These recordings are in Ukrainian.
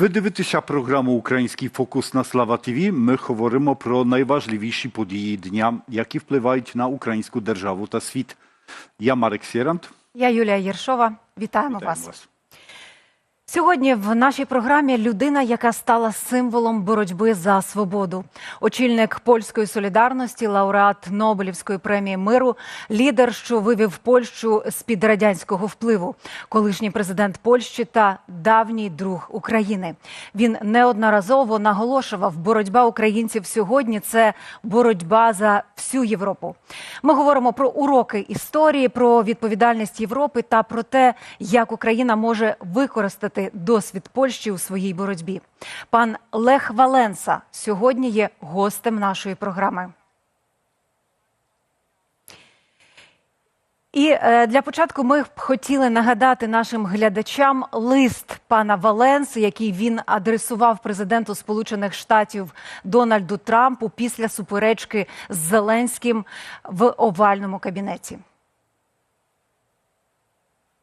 Ви дивитеся програму Український фокус на Слава ТВ. Ми говоримо про найважливіші події дня, які впливають на українську державу та світ. Я Марек Сєрант. Я Юлія Єршова. Вітаємо, Вітаємо вас. вас. Сьогодні в нашій програмі людина, яка стала символом боротьби за свободу. Очільник польської солідарності, лауреат Нобелівської премії миру, лідер, що вивів Польщу з під радянського впливу, колишній президент Польщі та давній друг України. Він неодноразово наголошував, боротьба українців сьогодні це боротьба за всю Європу. Ми говоримо про уроки історії, про відповідальність Європи та про те, як Україна може використати досвід Польщі у своїй боротьбі. Пан Лех Валенса сьогодні є гостем нашої програми. І е, для початку ми б хотіли нагадати нашим глядачам лист пана Валенси, який він адресував президенту Сполучених Штатів Дональду Трампу після суперечки з Зеленським в овальному кабінеті.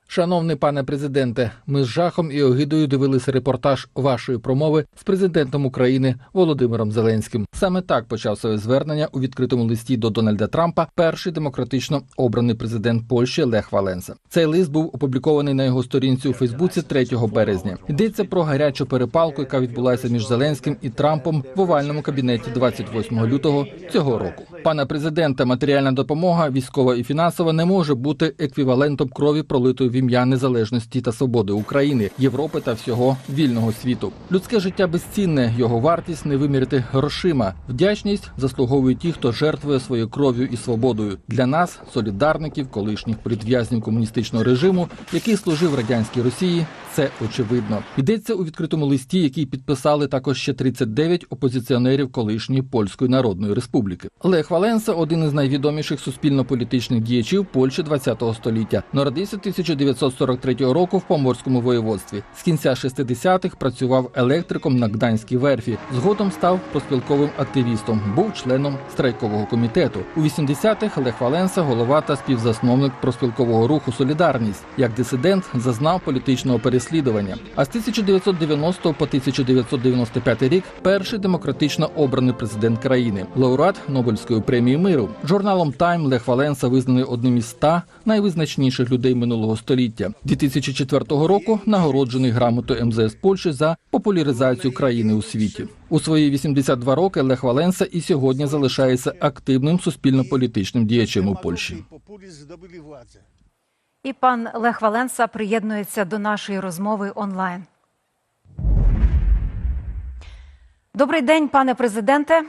Шановний пане президенте, ми з жахом і огидою дивилися репортаж вашої промови з президентом України Володимиром Зеленським. Саме так почав своє звернення у відкритому листі до Дональда Трампа перший демократично обраний президент Польщі Лех Валенса. Цей лист був опублікований на його сторінці у Фейсбуці 3 березня. Йдеться про гарячу перепалку, яка відбулася між Зеленським і Трампом в овальному кабінеті 28 лютого цього року. Пане президенте, матеріальна допомога, військова і фінансова, не може бути еквівалентом крові пролитої ім'я незалежності та свободи України, Європи та всього вільного світу. Людське життя безцінне, його вартість не вимірити грошима. Вдячність заслуговують ті, хто жертвує своєю кров'ю і свободою. Для нас, солідарників, колишніх політв'язнів комуністичного режиму, який служив радянській Росії. Це очевидно. Йдеться у відкритому листі, який підписали також ще 39 опозиціонерів колишньої польської народної республіки. Лех Валенса один із найвідоміших суспільно-політичних діячів Польщі ХХ століття. Народився 1943 року в Поморському воєводстві. З кінця 60-х працював електриком на Гданській верфі. Згодом став проспілковим активістом. Був членом страйкового комітету. У 80-х Лех Валенса голова та співзасновник проспілкового руху Солідарність. Як дисидент зазнав політичного переслідування. А з 1990 по 1995 рік перший демократично обраний президент країни, лауреат Нобелівської премії миру. Журналом Time Лех Валенса визнаний одним із 100 найвизначніших людей минулого століття. 2004 року нагороджений грамотою МЗС Польщі за популяризацію країни у світі. У свої 82 роки Лех Валенса і сьогодні залишається активним суспільно-політичним діячем у Польщі. І пан Лех Валенса приєднується до нашої розмови онлайн. Добрий день, пане президенте.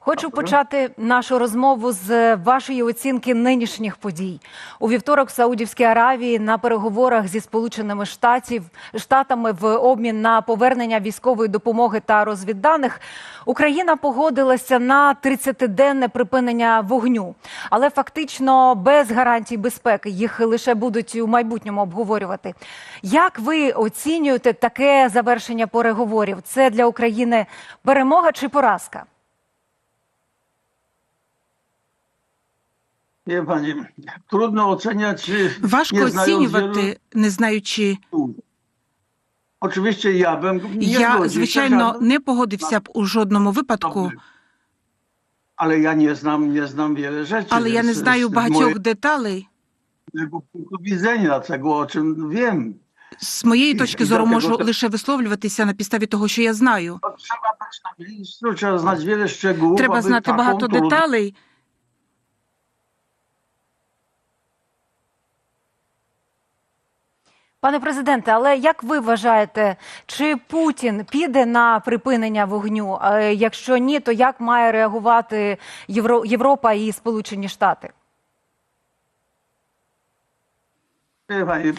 Хочу почати нашу розмову з вашої оцінки нинішніх подій. У вівторок в Саудівській Аравії на переговорах зі Сполученими Штатів, Штатами в обмін на повернення військової допомоги та розвідданих Україна погодилася на 30-денне припинення вогню, але фактично без гарантій безпеки їх лише будуть у майбутньому обговорювати. Як ви оцінюєте таке завершення переговорів? Це для України перемога чи поразка? Pani, trudno oceniać. czy Важко nie znając оцінювати, не знаючи. wielu- Oczywiście ja bym nie Я, zgodził się звичайно, не погодився б у жодному випадку, ale ja nie znam, nie znam wiele rzeczy. але я не знаю z багатьох деталей. o czym wiem. З моєї точки зору можу лише висловлюватися на підставі того, що я знаю. Треба знати багато деталей. Пане президенте, але як ви вважаєте, чи Путін піде на припинення вогню? Е, Якщо ні, то як має реагувати Євро... Європа і Сполучені Штати? Wie pani,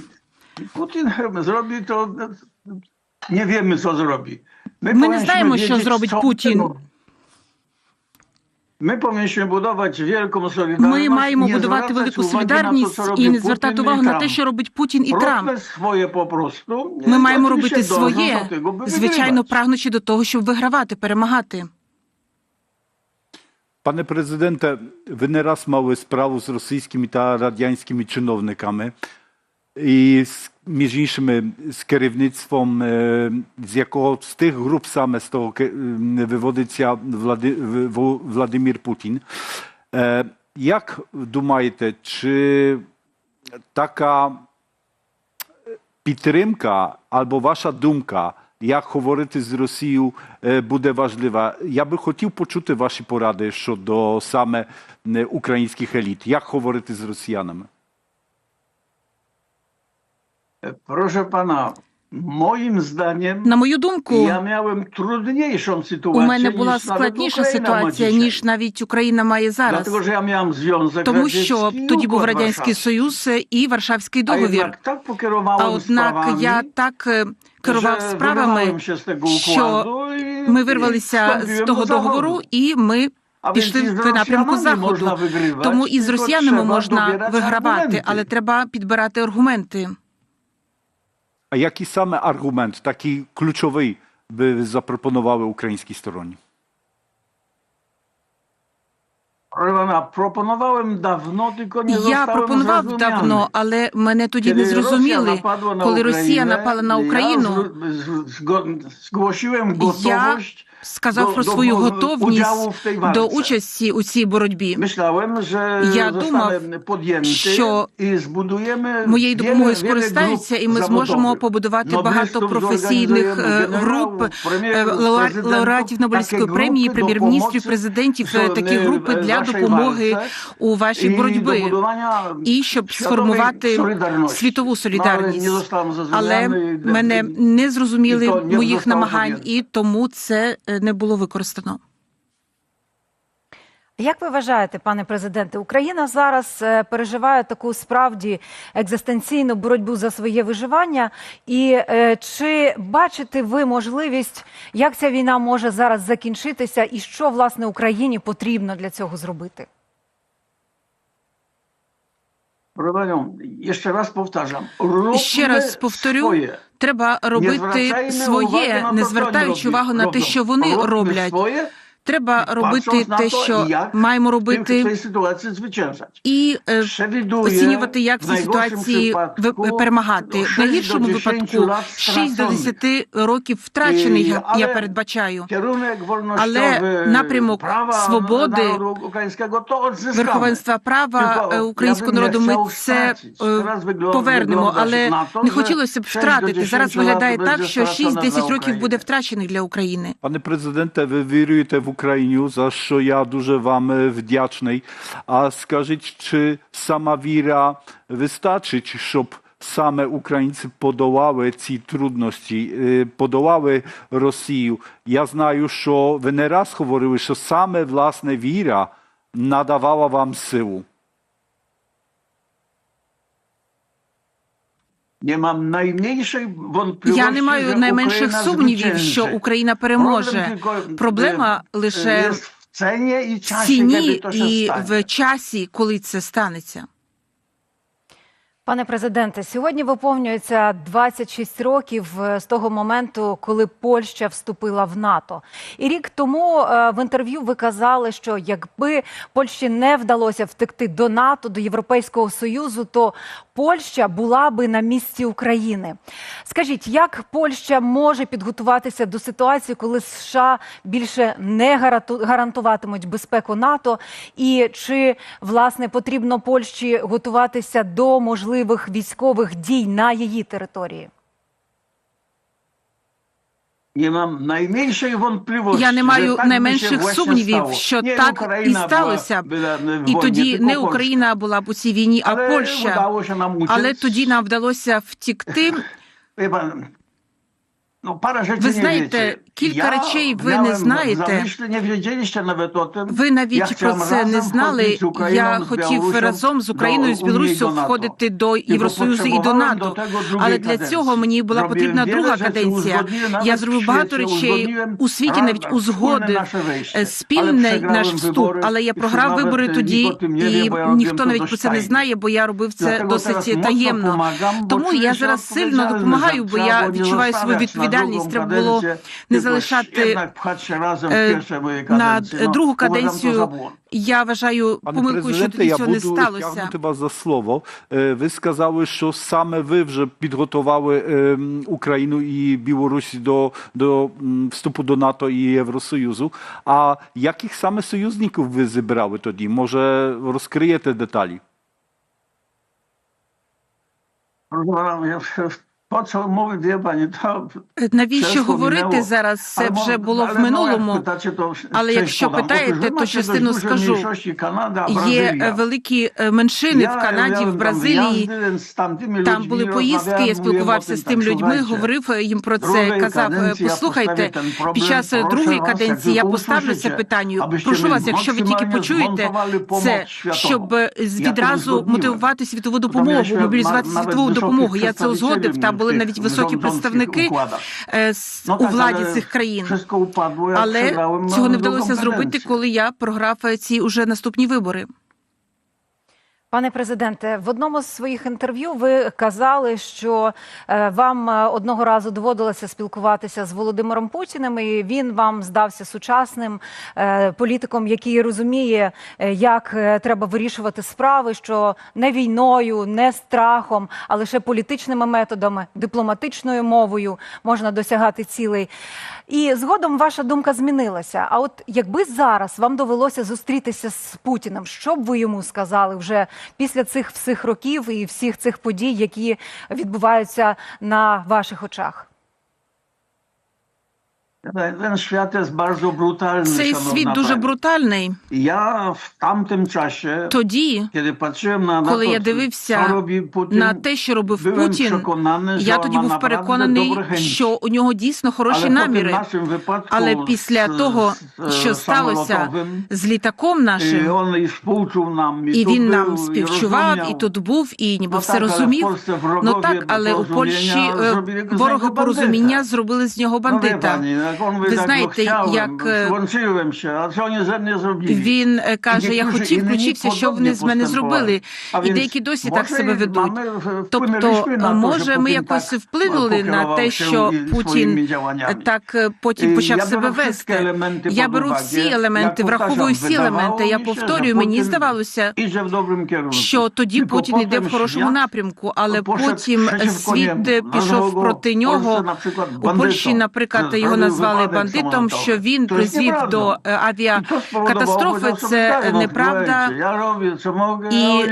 Putin zrobi to. Nie wiemy, co Ми не знаємо, що зробить Путін. Ми powinniśmy budować wielką solidarność. Ми маємо будувати велику uwagi na to, солідарність і не звертати увагу на те, що робить Путін і Трамп. Своє по-просту. Ми маємо робити своє, do tego, by звичайно, прагнучи до того, щоб вигравати, перемагати. Panie prezydenте, ви не раз мали справу з російськими та радянськими чиновниками. І с- між іншим з керівництвом, е, з якого з тих груп саме з того ке- м, виводиться Влади, В- Владимир Путін. Е, Як думаєте, чи така підтримка або ваша думка, як говорити з Росією, е, буде важлива? Я би хотів почути ваші поради щодо саме е, українських еліт. Як говорити з росіянами? Proszę pana, moim zdaniem На мою думку, ja miałem trudniejszą у sytuację мене була складніша ситуація, ніж навіть Україна має зараз. Dlatego, że ja miałem Związek Тому що тоді був радянський союз і Варшавський договір. pokierowałem А однак я так керував справами, що ми вирвалися з того договору, і ми пішли в напрямку заходу. Тому і з росіянами можна вигравати, але треба підбирати аргументи. A jaki same argument, taki kluczowy, by zaproponowały ukraińskiej stronie? Proszę pana, proponowałem dawno, tylko nie Я пропонував давно, але мене тоді Kiedy не зрозуміли. Na Коли Росія напала на Україну, я сказав до- про свою уdziału готовність до участі у цій боротьбі. Że Я думав, що і збудуємо Моєю допомогою скористаються, і ми зможемо побудувати багато професійних е, груп, е, лауреатів Нобелівської премії, прем'єр-міністрів, президентів, е, такі групи для допомоги у вашій боротьби боротьбі. І щоб сформувати світову солідарність. Але мене не зрозуміли моїх намагань, і тому це е, не було використано. Як ви вважаєте, пане президенте, Україна зараз е, переживає таку справді екзистенційну боротьбу за своє виживання? І е, чи бачите ви можливість, як ця війна може зараз закінчитися, і що власне Україні потрібно для цього зробити? Panią, jeszcze raz powtarzam. Ще раз повторю, swoje. треба робити звертаємо своє, не звертаючи увагу на те, що вони Робимо роблять. своє, Треба робити те, що маємо робити, і е, оцінювати, як в цій ситуації перемагати. В найгіршому випадку lat 6 до straconych. 10 років втрачених, я- я передбачаю. Але напрямок prawa свободи. Верховенства права е, українського народу ми це е, повернемо, але не хотілося б втратити. Зараз виглядає так, що stracone 6-10 років буде втрачених для України. Panie prezydenте, wy wyrujecie w Ukrainie, za co ja дуже wam e, wdzięczny. A скажіть, czy sama wira wystarczy, щоб саме українці подолали ці трудності, е, подолали Росію. Я знаю, що ви не раз говорили, що саме власне віра надавала вам Nie mam najmniejszej wątpliwości, Я не маю найменших сумнівів, що Україна переможе. tylko, Проблема e, лише в ціні і в часі, коли це станеться. Пане президенте, сьогодні виповнюється 26 років е, з того моменту, коли Польща вступила в НАТО. І рік тому е, в інтерв'ю ви казали, що якби Польщі не вдалося втекти до НАТО, до Європейського союзу, то Польща була би на місці України. Скажіть, як Польща може підготуватися до ситуації, коли США більше не гаранту- гарантуватимуть безпеку НАТО? І чи власне потрібно Польщі готуватися до можливих військових дій на її території? Я не маю найменших сумнівів, що так і сталося в І тоді не Україна була б у цій війні, а Польща. Але тоді нам вдалося втікти. Rzeczy Ви знаєте. Кілька Я речей ви не знаєте. Ви навіть про це не знали. Я хотів разом з Україною, з Білоруссю входити до Євросоюзу і до НАТО. Але для цього мені була потрібна друга каденція. Я зробив багато речей у світі, навіть узгодив спільний наш вступ. Але я програв вибори тоді, і ніхто навіть про це не знає, бо я робив це досить таємно. Тому я зараз сильно допомагаю, бо я відчуваю свою відповідальність. Треба було не залишати е, на е, другу каденцію. Я вважаю помилкою, що тоді цього не буду сталося. тягнути вас за слово. Е, Ви сказали, що саме ви вже підготували Україну і Білорусь до, до вступу до НАТО і Євросоюзу. А яких саме союзників ви зібрали тоді? Може, розкриєте деталі? Proszę pana, ja, po co mówię, wie pani, to Е, Навіщо говорити зараз? Це Ale вже було ale в минулому. jak pytacie, to Але якщо питаєте, то частину скажу. Kanada, Є е, великі е, меншини в Канаді, miałem в Бразилії. więc z Там були поїздки, я спілкувався з тим людьми, говорив е, їм про це. Казав, я послухайте, під час другої каденції я поставлю це питання. Прошу вас, якщо ви тільки почуєте це, щоб Я відразу мотивувати світову допомогу, мобілізувати світову допомогу. Я це узгодив. Там були навіть високі представники е, No у владі цих країн. Але цього не вдалося зробити, коли я програв е, ці уже наступні вибори. Пане президенте, в одному з своїх інтерв'ю ви казали, що е, вам е, одного разу доводилося спілкуватися з Володимиром Путіним, і він вам здався сучасним е, політиком, який розуміє, як треба вирішувати справи, що не війною, не страхом, а лише політичними методами, дипломатичною мовою можна досягати цілей. І згодом ваша думка змінилася. А от якби зараз вам довелося зустрітися з Путіним, що б ви йому сказали вже після цих всіх років і всіх цих подій, які відбуваються на ваших очах? Ten świat jest bardzo brutalny, Цей szanowna світ дуже pani. брутальний. Ja w tamtym czasie, Тоді, na, na коли я дивився Putin, на те, що робив Путін, я тоді був переконаний, що у нього дійсно хороші Але наміри. випадку Але після з- того, що сталося з літаком і нашим, і нам, і, і він був, нам співчував, розумів. і тут був, і ніби Ну все так, розумів. Ну так, але у Польщі вороги порозуміння зробили з нього бандита. mówi, Ви знаєте, як е? Він е, каже: я хотів inni включитися, що вони з мене зробили, і деякі досі так себе ведуть. Тобто, to, може, ми якось вплинули на те, що Путін так е, потім почав себе вести. Я беру всі елементи, враховую всі елементи. Я повторюю, мені здавалося, що тоді Путін йде в хорошому напрямку, але потім світ е, пішов проти нього. У Польщі, наприклад, його zrobił назвали бандитом, що він призвів до е, авіакатастрофи. Це неправда. Я роблю, що І.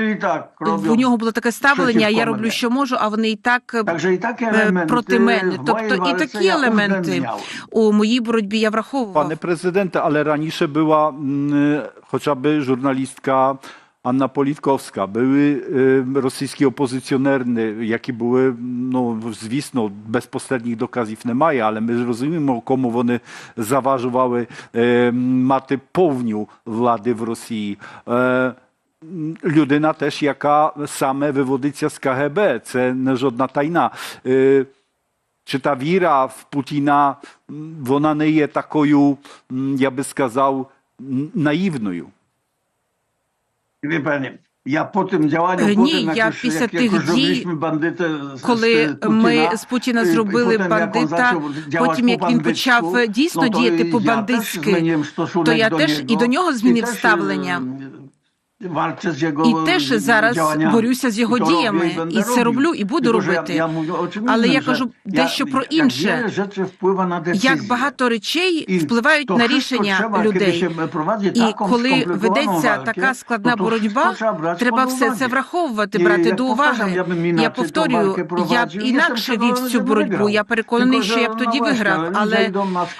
В нього було таке ставлення. Я роблю, що можу, а вони і так е, е, elementy проти мене. Тобто і такі елементи у моїй боротьбі я враховував. Panie prezydencie, ale raніше była mm, chociażby żurnalistka Anna Politkowska, były rosyjskie opozycjonерни, які були, ну, звісно, безпосередніх доказів немає, але ми розуміємо, кому вони заважували мати повню влади в Росії. Людина теж, яка саме виводиться з КГБ, це не жодна тайна. Е, wira w Putina, mm, ona nie jest taką, mm, ja by сказав, n- po tym działaniu, Е, po ні, я після тих дій, Коли ми з Путіна зробили бандита, потім як він почав дійсно діяти zmieniłem stosunek то я теж і до нього змінив ставлення. e, Walczę з його І теж зараз борюся з його діями, і це роблю, і буду робити. Але я кажу дещо про інше. Як багато речей впливають на рішення людей. І коли ведеться така складна боротьба, треба все це враховувати, брати до уваги. я повторюю, я б інакше вів цю боротьбу. Я переконаний, що я б тоді виграв, але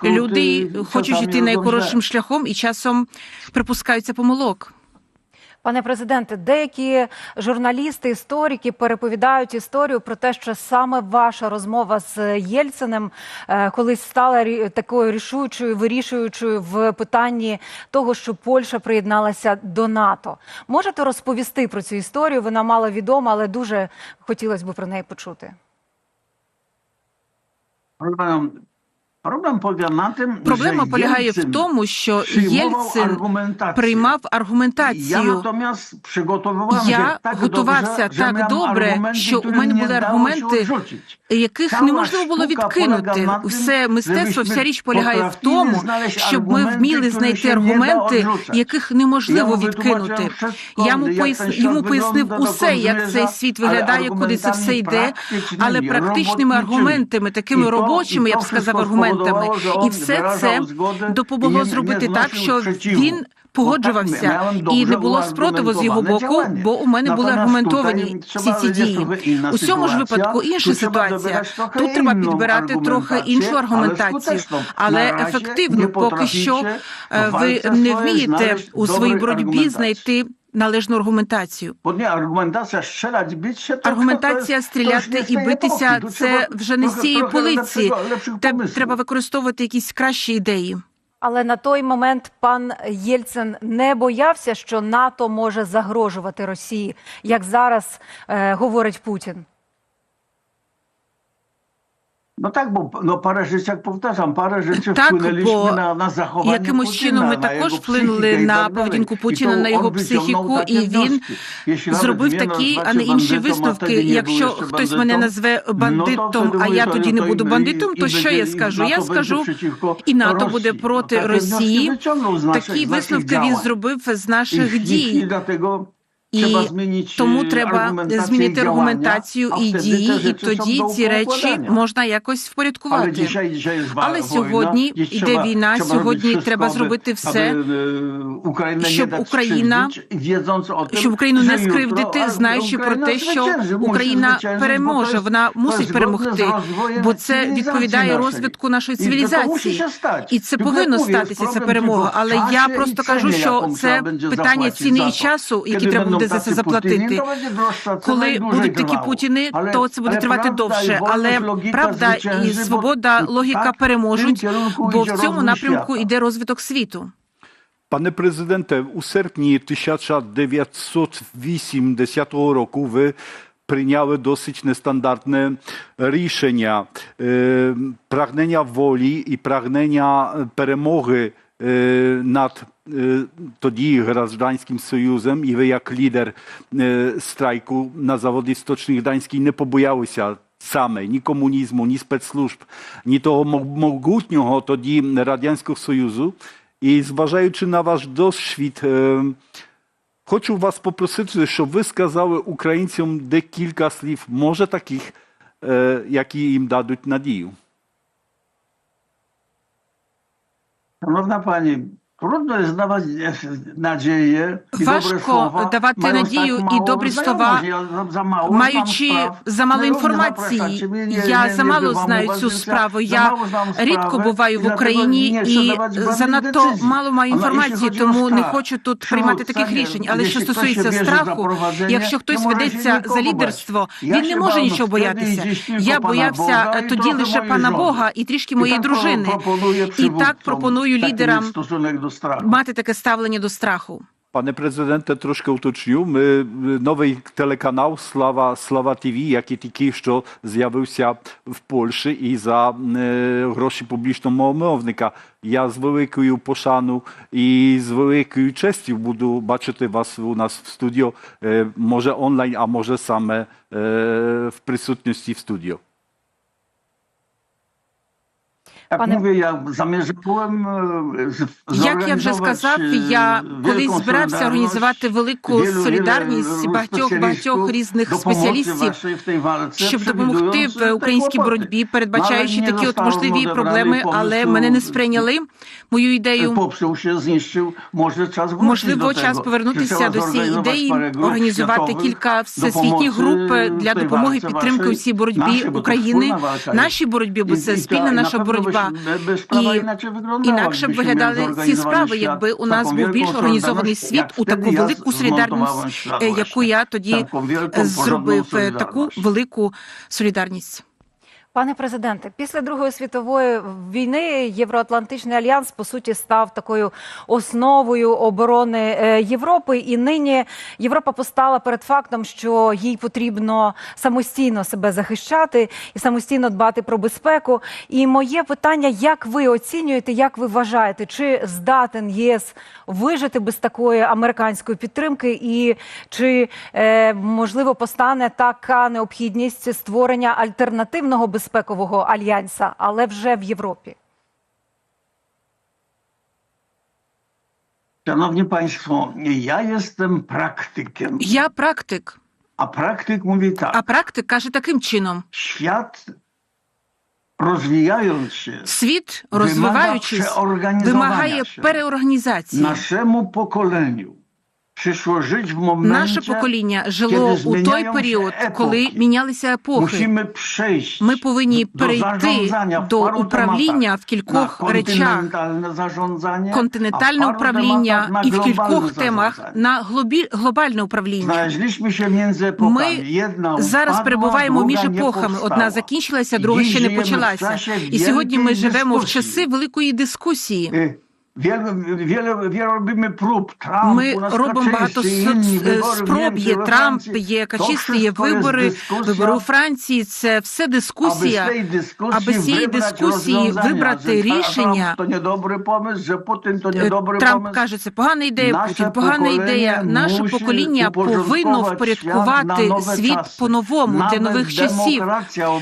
люди хочуть йти найкоротшим шляхом і часом припускаються помилок. Пане президенте, деякі журналісти, історики переповідають історію про те, що саме ваша розмова з Єльциним е, колись стала такою рішучою, вирішуючою в питанні того, що Польща приєдналася до НАТО. Можете розповісти про цю історію? Вона мало відома, але дуже хотілося б про неї почути. Проблема полягає в тому, що Єльцин приймав аргументацію. Я готувався так добре, що у мене були аргументи, яких неможливо було відкинути. Усе мистецтво, вся річ полягає в тому, щоб ми вміли знайти аргументи, яких неможливо відкинути. Я йому пояснив усе, як цей світ виглядає, куди це все йде, але практичними аргументами, такими робочими, я б сказав, аргументами. Spowodowało, І все це допомогло зробити так, що він погоджувався. І не було спротиву з його боку, бо у мене були аргументовані всі ці дії. trochę inna У цьому ж випадку інша ситуація. Тут треба підбирати трохи іншу аргументацію, але ефективно, поки що е, ви не вмієте у своїй боротьбі знайти належну аргументацію. Аргументація стріляти і битися це вже не з цієї полиці. Треба використовувати якісь кращі ідеї. Але на той момент пан Єльцин не боявся, що НАТО може загрожувати Росії, як зараз е, говорить Путін. No tak, bo no parę rzeczy, jak powtarzam, parę rzeczy Так, wpłynęliśmy na, na zachowanie Якимось Putina, чином ми na також вплинули на tak поведінку Путіна, на його психіку, і він зробив такі, а не інші висновки. Якщо хтось мене назве бандитом, а я тоді не буду бандитом, то що я скажу? Я скажу, і НАТО буде проти Росії. Такі висновки він зробив з наших дій. І тому треба змінити аргументацію і дії, і тоді ці речі можна якось впорядкувати. Але сьогодні йде війна, сьогодні треба зробити все, не щоб Україна- щоб Україну не скривдити, знаючи про те, що Україна переможе, вона мусить перемогти, бо це відповідає розвитку нашої цивілізації. І це повинно статися ця перемога. Але я просто кажу, що це питання ціни і часу, які треба będą буде за це заплатити. Коли будуть такі путіни, то це буде тривати довше. Але правда і свобода, логіка переможуть, бо в цьому напрямку йде розвиток світу. Panie prezydentem, u sierpnia 1980 roku wy прийняли досить нестандартне рішення е, прагнення волі і прагнення перемоги е, над е, тоді Гражданським Союзом, і ви як лідер е, страйку на заводі Сточних Гданській не побоялися саме ні комунізму, ні спецслужб, ні того мо- могутнього тоді Радянського Союзу. І зважаючи на ваш досвід, е, хочу вас попросити, щоб ви сказали українцям декілька слів, може таких, е, які їм дадуть надію. Szanowna Pani, trudno jest dawać e, nadzieję i Важко давати mając надію і добрі слова, za- za mało маючи znam spraw. замало інформації. Я замало знаю цю справу. Я рідко буваю в Україні і занадто мало маю інформації, тому не хочу тут приймати таких рішень. Але що стосується страху, якщо хтось ведеться за лідерство, Я він не може нічого боятися. Я боявся і тоді трохи лише моєї пана. Бога і трішки І моєї так дружини. пропоную І так пропоную лідерам stosunek strachu. мати таке ставлення до страху. Panie prezydentem, troszkę уточню. Ми е, новий телеканал Слава Слава ТВ, який тільки що з'явився в Польщі і за е, гроші публічного мовника. Я з великою пошану і з великою честю буду бачити вас у нас в студіо, е, може онлайн, а може саме е, в присутності в студіо. Jak Panie- mówię, ja zamierzałem Як я вже сказав, я колись збирався організувати велику солідарність багатьох багатьох різних спеціалістів, щоб допомогти в українській боротьбі, передбачаючи такі от можливі проблеми, але мене не сприйняли. Мою ідею. Можливо, час повернутися до цієї ідеї, організувати кілька всесвітніх груп для допомоги підтримки у цій боротьбі України, нашій боротьбі, бо це спільна наша боротьба. Sprawa І інакше б виглядали ці справи, якби у нас був більш організований світ у таку велику солідарність, е, яку я тоді е, зробив е, таку велику солідарність. Пане президенте, після Другої світової війни Євроатлантичний альянс по суті став такою основою оборони е, Європи, і нині Європа постала перед фактом, що їй потрібно самостійно себе захищати і самостійно дбати про безпеку. І моє питання: як ви оцінюєте, як ви вважаєте, чи здатен ЄС вижити без такої американської підтримки, і чи е, можливо постане така необхідність створення альтернативного безпекового альянса, але вже в Європі? Szanowni Państwo, ja jestem praktykiem, Я практик, a praktyk mówi tak. а практик каже таким чином: rozwijając się світ, розвиваючись, вимагає переорганізації. Naszemu pokoleniu Наше покоління жило у той період, коли мінялися епохи. Ми повинні перейти до управління в кількох речах. Континентальне управління і в кількох темах на глобальне управління. Ми зараз перебуваємо між епохами. Одна закінчилася, друга ще не почалася. І сьогодні ми живемо в часи великої дискусії. Wiele, wiele, wiele robimy prób. Trump, Ми робимо багато спроб. Є Трамп, є Качисти, є вибори, вибори у Франції. Це все дискусія. аби з цієї дискусії вибрати рішення. Трамп то недобрий помисл, що Путін то Е, недобрий Трамп каже, це погана ідея, Путін погана ідея. Наше покоління повинно впорядкувати світ часи. по-новому для нових часів.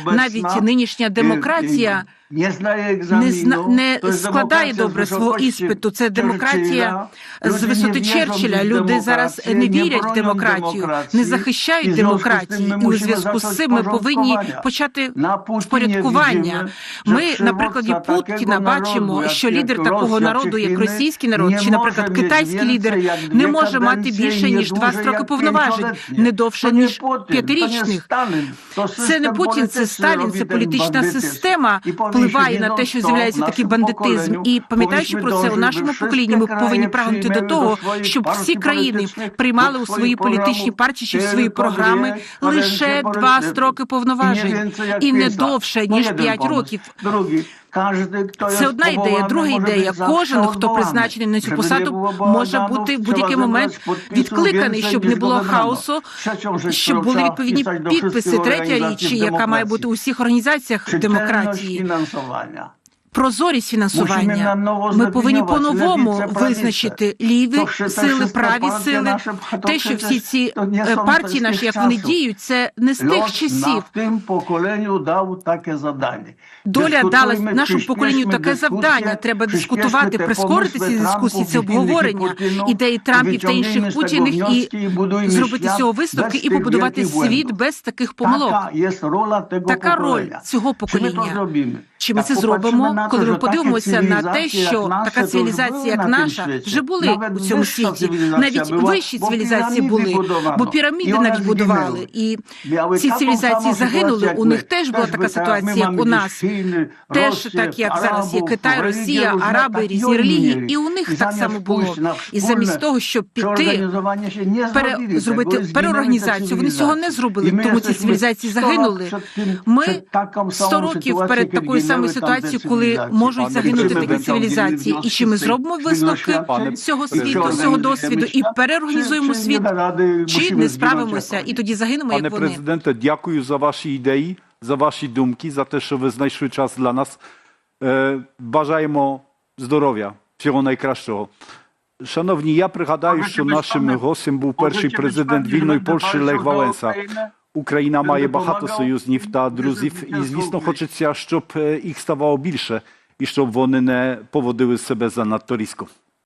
Навіть нинішня демократія не знає не, екзамену, зна, не складає добре свого іспиту. Це демократія з висоти не Черчилля. Люди зараз не не вірять в демократію, не захищають демократії. І у зв'язку з цим ми повинні почати впорядкування. Ми на прикладі Путіна бачимо, що лідер такого народу, як російський народ, чи, наприклад, китайський лідер, не може мати більше ніж два строки повноважень, не довше ніж не п'ятирічних. Це не Путін, це Сталін, це політична система впливає на те, що з'являється такий бандитизм. І пам'ятаючи про це, у нашому поколінні ми повинні прагнути до того, щоб всі країни приймали у свої політичні партії чи в свої програми лише два строки повноважень. І не довше ніж п'ять років. Це одна ідея. Друга ідея. Кожен, хто призначений на цю посаду, може бути в будь-який момент відкликаний, щоб не було хаосу, щоб були відповідні підписи. Третя річ, яка має бути у всіх організаціях демократії демократії. Прозорість фінансування. Ми повинні по-новому визначити ліві сили, праві сили. Те, що всі ці е, партії наші, як вони діють, це не з тих часів. tym pokoleniu dał takie zadanie. Доля дала нашому поколінню таке завдання. Треба дискутувати, прискорити ці дискусії, це обговорення ідеї Трампів та інших Путіних і зробити з цього висновки і побудувати світ без таких помилок. Така роль цього покоління. Чи ми це зробимо, коли ми подивимося на те, що така цивілізація, як наша, вже були у цьому світі, навіть вищі цивілізації були, бо піраміди навіть будували. І ці цивілізації загинули. У них теж була така ситуація, як у нас. Теж так, як зараз є Китай, Росія, Араби, різні релігії, і у них так само було. І замість того, щоб піти пере, зробити переорганізацію. Вони цього не зробили, тому ці цивілізації загинули. Ми przed taką 100 років перед такою tamte ситуацією, коли можуть загинути такі цивілізації. І чи ми зробимо висновки цього світу, цього досвіду і переорганізуємо світ, чи не справимося і тоді загинемо, як вони. президенте, дякую за ваші ідеї, за ваші думки, за те, що ви знайшли час для нас. Е, бажаємо здоров'я, всього найкращого. Шановні, я пригадаю, що нашим гостем був перший президент вільної Польщі Лех Валенса. Україна має багато союзнів та друзів, і звісно, хочеться, щоб е, їх ставало більше, і щоб вони не поводили себе занадто різко.